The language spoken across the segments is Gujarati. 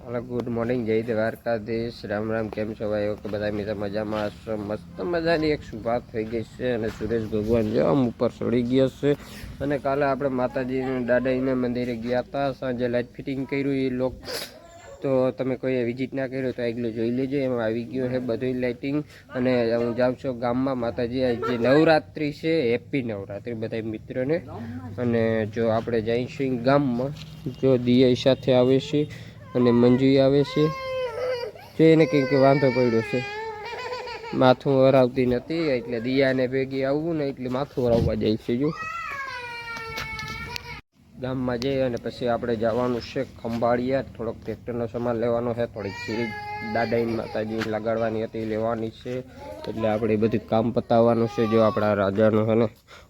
હલો ગુડ મોર્નિંગ જય દ્વારકાધીશ. રામ રામ, કેમ છો ભાઈ? ઓકે, બધા મિત્રો મજામાં હશો? મસ્ત મજાની એક શુભાત થઈ ગઈ છે અને સુરેશ ભગવાન જો આમ ઉપર ચડી ગયા છે. અને કાલે આપણે માતાજીને, દાદાજીના મંદિરે ગયા હતા. સાંજે લાઇટ ફિટિંગ કર્યું એ લોક તો તમે કોઈ વિઝિટ ના કર્યો તો એકલું જોઈ લેજો. એમાં આવી ગયું છે બધું લાઇટિંગ અને હું જાઉં છું ગામમાં. માતાજી જે નવરાત્રિ છે હેપી નવરાત્રિ બધા મિત્રોને. અને જો આપણે જઈશું ગામમાં, જો દિયા સાથે આવે છે. અને મંજુઈ આવે છે. જો એને કંઈક વાંધો પડ્યો છે. માથું વરાવતી નથી, એટલે દિયાને ભેગી આવવું ને એટલે માથું વરાવવા જાય છે, જો. ગામમાં જઈ અને પછી આપણે જવાનું છે ખંભાળિયા. થોડોક ટ્રેક્ટરનો સામાન લેવાનો છે, થોડીક સીરી દાદાઈ માતાજી લગાડવાની હતી, લેવાની છે. એટલે આપણે બધું કામ પતાવવાનું છે, જો આપણા રાજાનું છે ને,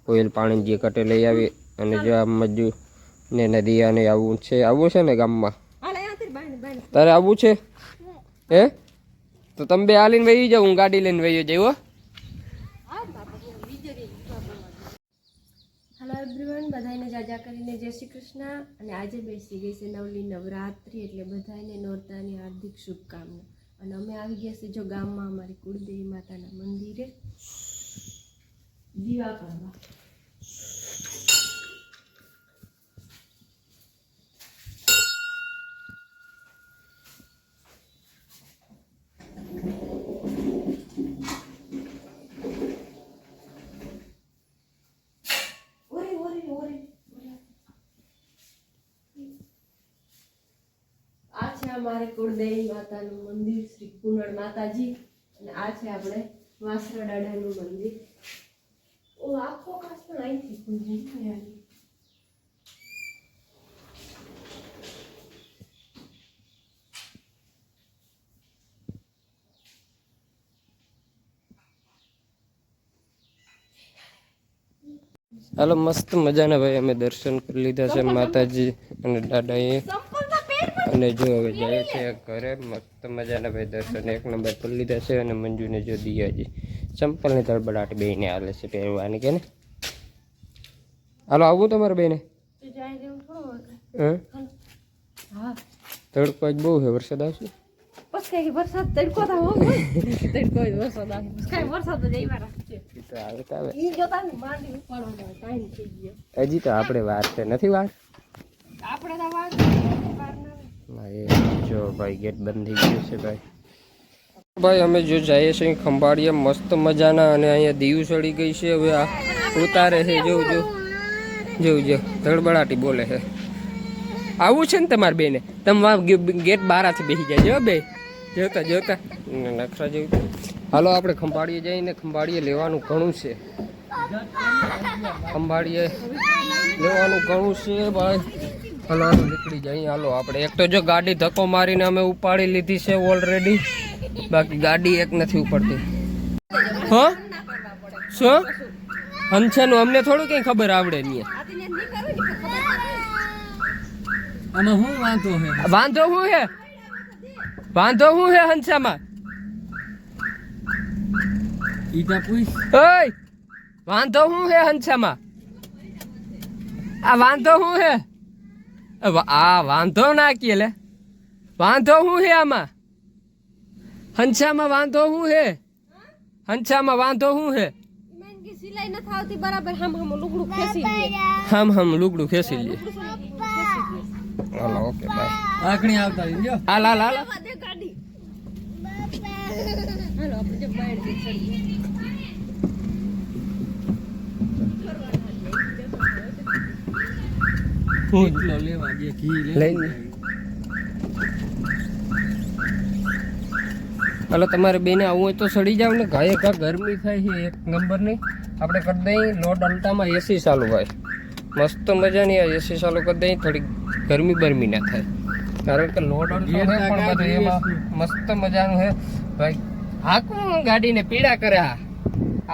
ઓઇલ પાણી જે કટે લઈ આવી. અને જો આ મજૂર ને નદીયાને આવવું છે આવવું છે ને ગામમાં? તારે આવવું છે? હે? તો તમે બે હાલીને વહી જાવ હું ગાડી લઈને વહી જઈ હો. હેલો એવરીવન બધાને જાજા કરીને જય શ્રી કૃષ્ણ. અને આજે બેસી ગઈ છે નવલી નવરાત્રિ એટલે બધાને નોરતાની હાર્દિક શુભકામના. અને અમે આવી ગયા છીએ જો ગામમાં અમારી કુળદેવી માતાના મંદિરે. દીવા કરવા ઓરે ઓરે ઓરે આ છે અમારે કુળદેવી માતાનું મંદિર શ્રી કુનળ માતાજી. અને આ છે આપણે વાસરા દાદાનું મંદિર. ઓ આખો કાચ પણ અહીંથી કુંજી ગયા હાલો મસ્ત મજાના ભાઈ અમે દર્શન કરી લીધા છે માતાજી અને દાદાએ. અને જો હવે જાય છે ઘરે મસ્ત મજાના ભાઈ દર્શન. એક નંબર પર લીધા છે અને મંજુને જો દિયાજી ચંપલની તળબડાટ બેને આવે છે પહેરવાની કે ને? હાલો આવું તમારે બેને તડકો જ બહુ છે વરસાદ આવશે? વરસાદ તડકો તડકો વરસાદ આવે. હજી તો આપણે વાર છે. નથી વાર? આપણે તો વાર જો ભાઈ ગેટ બંધ થઈ ગયું છે ભાઈ. ભાઈ, અમે જો જઈએ છીએ ખંભાળીએ મસ્ત મજાના અને અહીંયા દીવ ચડી ગઈ છે. હવે આ ઉતારે છે જોવું જો જોવું જો ધડબડાટી બોલે છે. આવું છે ને તમારે બેને? તમે ગેટ બારાથી બેસી જાય જો બે. જોતા જોતા. નખરા જેવું હાલો, આપણે ખંભાળીએ જઈને ખંભાળીએ લેવાનું ઘણું છે. ખંભાળીએ લેવાનું ઘણું છે, ભાઈ. હાલો હાલો નીકળી જાય. હાલો આપણે એક તો જો ગાડી ધક્કો મારીને અમે ઉપાડી લીધી છે ઓલરેડી બાકી ગાડી એક નથી ઉપાડતી. હો? શું? હંસાનું? અમને થોડું કઈ ખબર આવડે નહીં. આમાં શું વાંધો છે વાંધો શું હે? વાંધો શું હે હંસામાં? ઈતા પૂછ. ઓય! વાંધો શું હે હંસામાં? આ વાંધો શું હે? આ આ વાંધો ના કે લે. વાંધો શું હે આમાં? હંસામાં વાંધો શું હે? હંસામાં વાંધો શું હે? સિલાઈ નથી આવતી બરાબર હમ હમ લુગડું ખેંચી લે. હમ હમ લુગડું ખેંચી લે. Hello okay bye. આખણી આવતા રહી જો. હાલ હાલ હાલ. હાલો આપણે જે બાઈડ કેટલો લેવા બે ઘી લઈને. હાલો તમારે બેને આવું હોય તો સડી જાવ ને. ઘાએ ઘા ગરમી થાય છે એક નંબરની આપણે કરી દઈએ લોડ અલ્ટામાં એસી ચાલુ હોય. મસ્ત મજાની એસી ચાલુ કરી દઈએ થોડી ગરમી બરમી ના થાય. કારણ કે અલ્ટો બધું એમાં મસ્ત મજાનું છે. ભાઈ હાકું ગાડીને પીડા કરે હા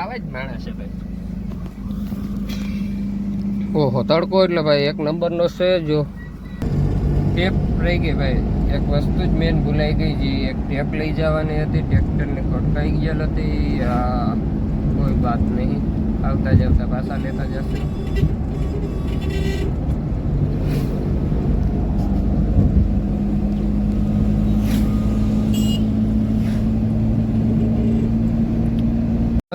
આવે જ માણસ છે ભાઈ. ઓહો, તડકો એટલે ભાઈ, એક નંબરનો છે જો. ટેપ રહી ગઈ ભાઈ. એક વસ્તુ જ મેન ભૂલાઈ ગઈ જે એક ટેપ લઈ જવાની હતી, ટ્રેક્ટરને ખટકાઈ ગયેલ હતી. કોઈ વાત નહીં. આવતા જતા પાછા લેતા જશે.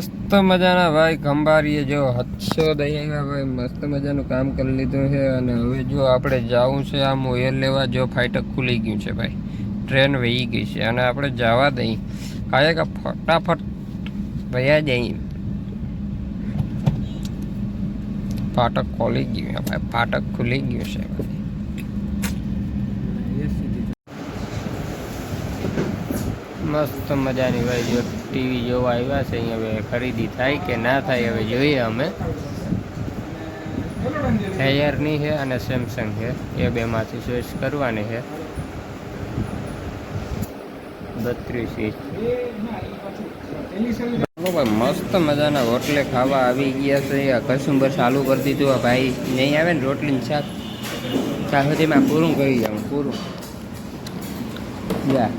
મસ્ત મજાના ભાઈ, ખંભારીએ જો હદસો આવ્યા ભાઈ, મસ્ત મજાનું કામ કરી લીધું છે અને હવે જો આપણે જવું છે આમ ઓયલ લેવા, જો ફાઇટક ખુલી ગયું છે ભાઈ. ટ્રેન વહી ગઈ છે અને આપણે જવા દઈ. કાંઈ કે ફટાફટ વયા જઈ. ફાટક ખોલી ગયું ભાઈ, ફાટક ખુલી ગયું છે ભાઈ. મસ્ત મજાની ભાઈ, જો ટીવી જોવા આવ્યા છે અહીંયા હવે ખરીદી થાય કે ના થાય હવે જોઈએ અમે. એયરની છે અને સેમસંગ છે. એ બેમાંથી ચોઈસ કરવાની છે. બત્રીસ ઇંચ. ભાઈ, મસ્ત મજાના હોટલે ખાવા આવી ગયા છે. કસુંબર ચાલુ કરી દીધું. આ ભાઈ નહીં આવે ને રોટલી ને શાક ત્યાં સુધીમાં પૂરું કરી જાઉં પૂરું. યા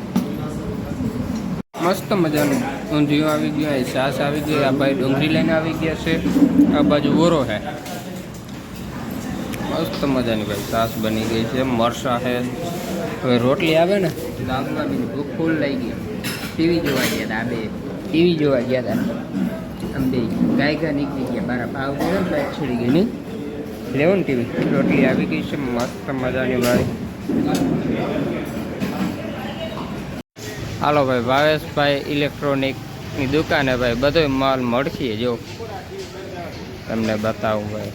મસ્ત મજાનું ઊંધિયું આવી ગયું અહીં છાસ આવી ગઈ, આ ભાઈ ડુંગળી લઈને આવી ગયા છે, આ બાજુ ઓરો છે મસ્ત મજાની ભાઈ છાસ બની ગઈ છે, મરસા છે હવે રોટલી આવે ને દાબમાં બી ભૂખ ફૂલ લઈ ગઈ. ટીવી જોવા ગયા હતા આ બે ટીવી જોવા ગયા હતા આમ બે ગાય ગા નીકળી ગયા, મારા ભાવ છે ને, બાઈક છોડી ગઈ, નહીં? લેવો ને ટીવી? રોટલી આવી ગઈ છે, મસ્ત મજાની ભાઈ. હાલો ભાઈ ભાવેશભાઈ ઇલેક્ટ્રોનિકની દુકાને ભાઈ બધો માલ મળશે જો. તમને બતાવું ભાઈ.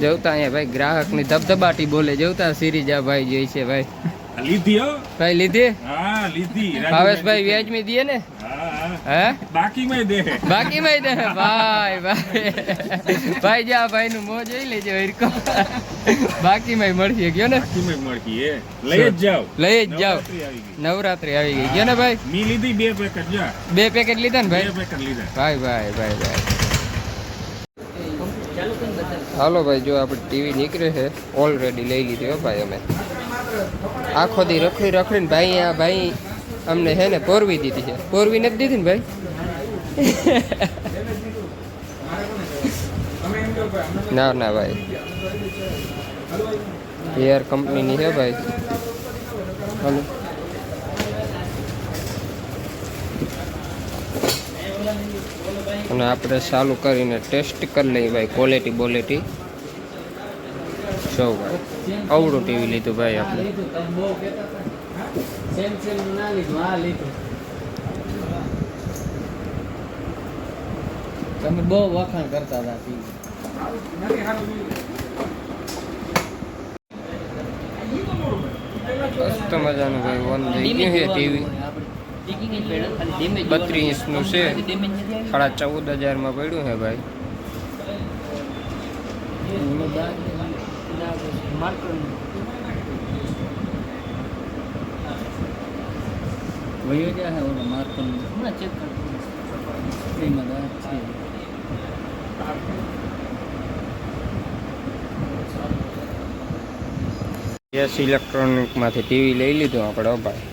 જેવતા અહીંયા ભાઈ ગ્રાહકની ધબધબાટી બોલે જેવતા સિરીજા ભાઈ જોઈ છે ભાઈ. લીધી ભાઈ લીધી? હા લીધી. ભાવેશભાઈ વ્યાજમી દે ને? હા. હા? હે બાકી દે? ભાઈ ભાઈ. ભાઈ જા ભાઈ નું મોં જોઈ લેજો હિરકો. બાકીમાં મળશે ગયો ને? બાકીમાં મળશે લઈ જ જાવ લઈ જ જાવ નવરાત્રી આવી ગઈ. ગયો ને ભાઈ? મી લીધી બે પેકેટ જા. બે પેકેટ લીધા ને બે ભાઈ પેકેટ લીધા. ભાઈ ભાઈ ભાઈ ભાઈ. હાલો ભાઈ જો આપણે ટીવી નીકળે છે. ઓલરેડી લઈ લીધી હો ભાઈ અમે. આખો દી રખડી રખડીને ભાઈ આ ભાઈ અમને છે ને પોરવી દીધી છે. પોરવી નથી દીધી ને ભાઈ? ના ના ભાઈ. એર કંપનીની છે ભાઈ. હલો. અને આપણે ચાલુ કરીને ટેસ્ટ કરી લઈએ ભાઈ ક્વોલિટી બોલેટી. જો ભાઈ, અવળું ટીવી લીધું ભાઈ આપણે. તમે બહુ વખાણ કરતા હતા. મસ્ત મજાનું ભાઈ વન થઈ ગયું છે ટીવી બત્રીસ છે. સાડા ચૌદ હજારમાં પડ્યું છે ભાઈ. વયો જાય છે ઓલો માર્કર હમણાં ચેક કરતો એમાં દાંત છે યસ ઇલેક્ટ્રોનિકમાંથી ટીવી લઈ લીધું આપણે, હો ભાઈ.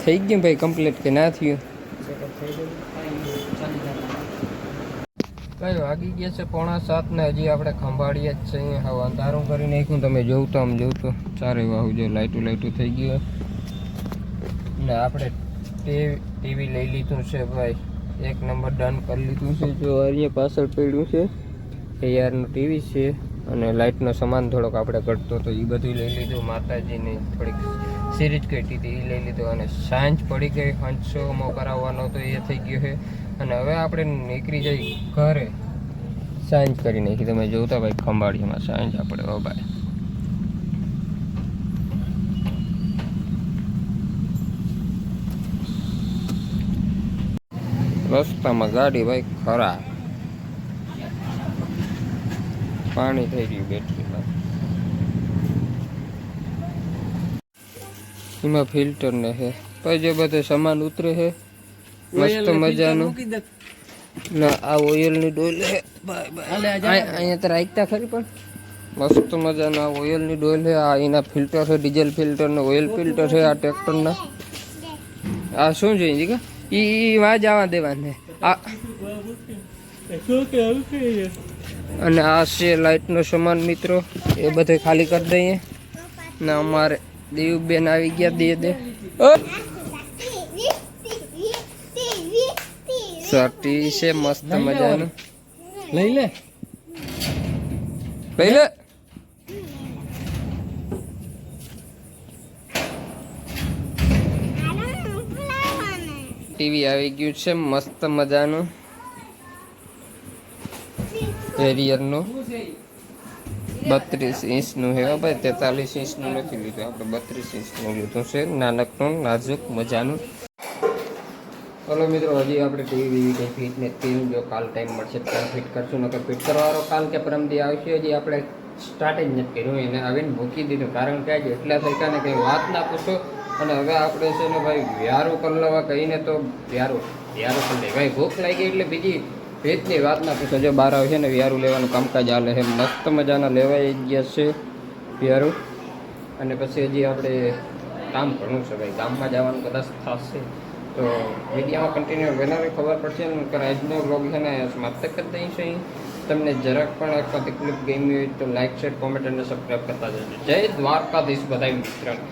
થઈ ગયું ભાઈ કમ્પ્લીટ કે ના થયું? કઈ વાગી ગયા છે પોણા સાત ને હજી આપણે ખંભાળીએ જ છે અહીંયા હવે અંધારું કરી નાખ્યું તમે જોવું તો આમ જોવું તો ચારે વાહુ જો લાઇટું લાઇટું થઈ ગયું ને આપણે ટીવી લઈ લીધું છે ભાઈ. એક નંબર ડન કરી લીધું છે. જો અહીંયા પાછળ પડ્યું છે. એઆરનું ટીવી છે અને લાઇટનો સામાન થોડોક આપણે ઘટતો તો એ બધું લઈ લીધું. માતાજીની થોડીક સિરીજ કટી હતી એ લઈ લીધું. અને સાંજ પડી ગઈ હંસો કરાવવાનો તો એ થઈ ગયો છે. અને હવે આપણે નીકળી જઈ ઘરે. સાંજ કરી નાખી. તમે જોતા ભાઈ ખંભાળીમાં. સાંજ આપણે હો રસ્તામાં ગાડી ભાઈ ખરા. પાણી થઈ ગયું બેટરીમાં. એમાં ફિલ્ટર ને હે. પછી જે બધો સામાન ઉતરે છે મસ્ત મજાનું. ના આ ઓઇલની ડોલ અહીંયા તો રાખતા ખરી પણ. મસ્ત મજાના ઓઇલની ડોલ છે આ એના ફિલ્ટર છે ડીઝલ ફિલ્ટર ને ઓઇલ ફિલ્ટર છે આ ટ્રેક્ટરના આ શું જીકા ઈ ઈ વાં જવા દેવાને. આ. અને આ છે લાઇટનો સામાન મિત્રો. એ બધે ખાલી કરી દઈએ. ને અમારે દેવબેન આવી ગયા દે દે. ઓ છે મસ્ત મજાનું. લઈ લે. લઈ લે. ટીવી આવી ગયું છે મસ્ત મજાનું. એરિયરનું બત્રીસ ઇંચનું હો ભાઈ તેતાલીસ ઇંચનું નથી લીધું. આપણે બત્રીસ ઇંચનું લીધું છે નાનકનું નાજુક મજાનું. ચલો મિત્રો, હજી આપણે ટીવી વીવી કંઈ ફિટ ને ટીમ જો કાલ ટાઈમ મળશે તો ફિટ કરશું. નકર ફિટ કરવાનો કાલ કે પરમદી આવશે, હજી આપણે સ્ટાર્ટ જ નથી કર્યું. એને આવીને મૂકી દીધું. કારણ કે આજે એટલા સરકારને કંઈ વાત ના પૂછો. અને હવે આપણે છે ને ભાઈ, વ્યારું કરી લેવા કહીને તો વ્યારું વ્યારું કરી લે ભાઈ, ભૂખ લાગી એટલે બીજી ભેજની વાત ના પૂછો. જો બહાર આવશે ને વ્યારું લેવાનું કામકાજ હાલે છે. મસ્ત મજાના લેવાઈ ગયા છે વ્યારું. અને પછી હજી આપણે કામ ઘણું છે. ભાઈ, ગામમાં જવાનું કદાચ થશે. તો વિડીયોમાં કન્ટિન્યુ બનાવી ખબર પડશે કે આજનો બ્લોગ છે ને સમાપ્ત કરી દઈશું અહીં. તમને જરાક પણ એક તકલીફ ગમી હોય તો લાઇક શેર કોમેન્ટ અને સબસ્ક્રાઈબ કરતા જજો જય દ્વારકાધીશ બધા મિત્રોને